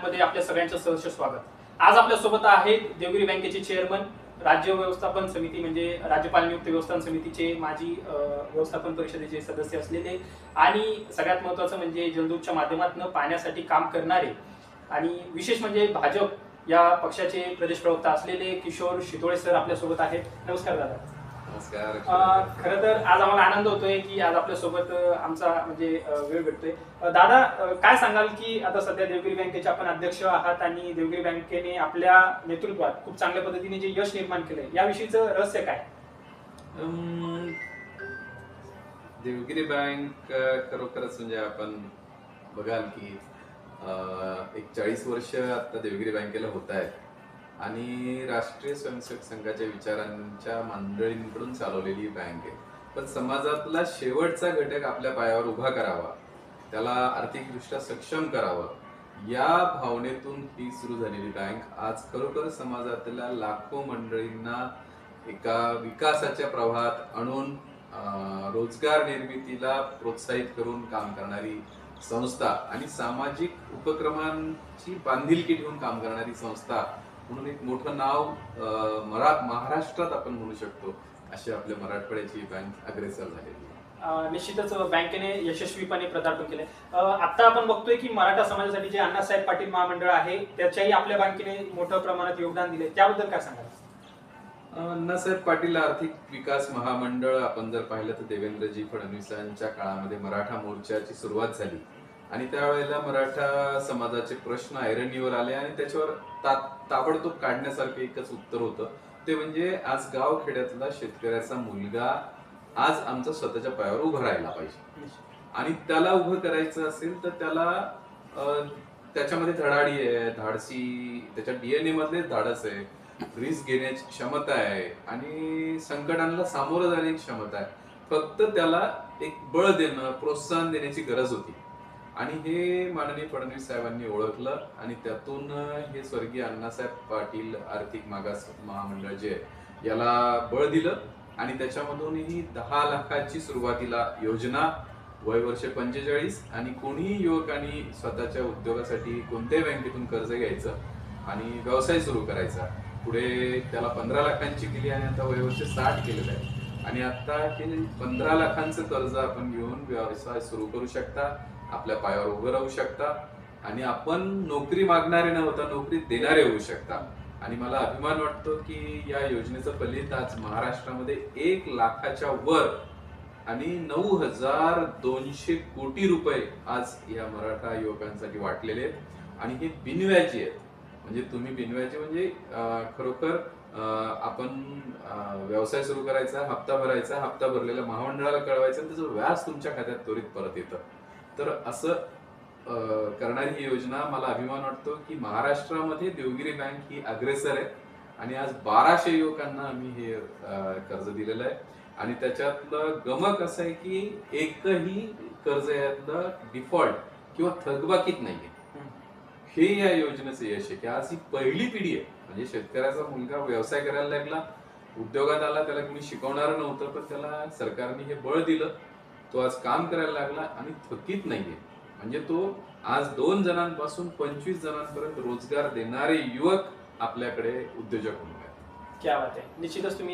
चॅनलमध्ये आपल्या सगळ्यांचं सहर्ष स्वागत. आज आपल्यासोबत आहेत देवगिरी बँकेचे चेअरमन राज्य व्यवस्थापन समिती म्हणजे राज्यपाल नियुक्त व्यवस्थापन समितीचे माजी व्यवस्थापन परिषदेचे सदस्य असलेले आणि सगळ्यात महत्वाचं म्हणजे जलदूतच्या माध्यमातून पाण्यासाठी काम करणारे आणि विशेष म्हणजे भाजप या पक्षाचे प्रदेश प्रवक्ता असलेले किशोर शितोळे सर आपल्यासोबत आहेत. नमस्कार दादा. खरं तर आज आम्हाला आनंद होतोय की आज आपल्यासोबत आमचा म्हणजे वेळ भेटतोय. दादा काय सांगाल की आता सध्या देवगिरी बँकेचे आपण अध्यक्ष आहात आणि देवगिरी बँकेने आपल्या नेतृत्वात खूप चांगल्या पद्धतीने जे यश निर्माण केलंय याविषयीचं रहस्य काय? देवगिरी बँक खरोखरच म्हणजे आपण बघाल की एक चाळीस वर्ष आता देवगिरी बँकेला होत आहेत. आणि राष्ट्रीय स्वयंसेवक संघाच्या विचारांच्या मंडळींकडून चालवलेली बँक आहे. पण समाजातला शेवटचा घटक आपल्या पायावर उभा करावा त्याला आर्थिकदृष्ट्या सक्षम करावं या भावनेतून ही सुरू झालेली बँक आज खरोखर समाजातल्या लाखो मंडळींना एका विकासाच्या प्रवाहात आणून रोजगार निर्मितीला प्रोत्साहित करून काम करणारी संस्था आणि सामाजिक उपक्रमांची बांधिलकी ठेवून काम करणारी संस्था म्हणून एक मोठं नाव मरा महाराष्ट्रात आपण म्हणू शकतो अशी आपल्या मराठवाड्याची बँक अग्रेसर झालेली निश्चितच बँकेने यशस्वीपणे पदार्पण केलंय. अ, आता आपण बघतोय की मराठा समाजासाठी जे अण्णासाहेब पाटील महामंडळ आहे त्याच्याही आपल्या बँकेने मोठ्या प्रमाणात योगदान दिले त्याबद्दल काय सांगाल? अण्णासाहेब पाटील आर्थिक विकास महामंडळ आपण जर पाहिलं तर देवेंद्रजी फडणवीसांच्या काळामध्ये मराठा मोर्चाची सुरुवात झाली. आणि त्यावेळेला मराठा समाजाचे प्रश्न ऐरणीवर आले आणि त्याच्यावर ता- ताबडतोब काढण्यासारखं एकच उत्तर होतं. ते म्हणजे आज गाव खेड्यातला शेतकऱ्याचा मुलगा आज आमचा स्वतःच्या पायावर उभं राहायला पाहिजे. आणि त्याला उभं करायचं असेल तर त्याला त्याच्यामध्ये धडाडी आहे धाडसी त्याच्या डीएनए मधले धाडस आहे रिस्क घेण्याची क्षमता आहे आणि संकटांना सामोरं जाण्याची क्षमता आहे. फक्त त्याला एक बळ देणं प्रोत्साहन देण्याची गरज होती. आणि हे माननीय फडणवीस साहेबांनी ओळखलं आणि त्यातून हे स्वर्गीय अण्णासाहेब पाटील आर्थिक मागास महामंडळ जे आहे याला बळ दिलं आणि त्याच्यामधून ही दहा लाखाची सुरुवातीला योजना वय वर्ष पंचेचाळीस आणि कोणीही युवकांनी स्वतःच्या उद्योगासाठी कोणत्याही बँकेतून कर्ज घ्यायचं आणि व्यवसाय सुरू करायचा. पुढे त्याला पंधरा लाखांची केली आणि आता वय वर्ष साठ केलेलं आहे. आणि आता हे पंधरा लाखांचं कर्ज आपण घेऊन व्यवसाय सुरू करू शकता. आपल्या पायावर उभं राहू शकता. आणि आपण नोकरी मागणारे न होता नोकरी देणारे होऊ शकता. आणि मला अभिमान वाटतो की या योजनेचं फलित आज महाराष्ट्रामध्ये एक लाखाच्या वर आणि नऊ हजार दोनशे कोटी रुपये आज या मराठा युवकांसाठी वाटलेले आहेत. आणि हे बिनव्याजी आहेत. म्हणजे तुम्ही बिनव्याजी म्हणजे खरोखर आपण व्यवसाय सुरू करायचा हप्ता भरायचा हप्ता भरलेला महामंडळाला कळवायचा आणि त्याचं व्याज तुमच्या खात्यात त्वरित परत येतं. तर असं करणारी ही योजना मला अभिमान वाटतो की महाराष्ट्रामध्ये देवगिरी बँक ही अग्रेसर आहे आणि आज बाराशे युवकांना आम्ही हे कर्ज दिलेलं आहे. आणि त्याच्यातलं गमक असं आहे की एकही कर्ज यातलं डिफॉल्ट किंवा थकबाकीत नाहीये. हे या योजनेचं यश आहे की आज ही पहिली पिढी आहे. म्हणजे शेतकऱ्याचा मुलगा व्यवसाय करायला लागला उद्योगात आला त्याला कोणी शिकवणार नव्हतं पण त्याला सरकारने हे बळ दिलं. तो आज काम करायला लागला आणि थकीत नाहीये. म्हणजे तो आज दोन जणांपासून पंचवीस जणांपर्यंत रोजगार देणारे युवक आपल्याकडे उद्योजक म्हणून आहेत. क्या बात आहे. निश्चितच तुम्ही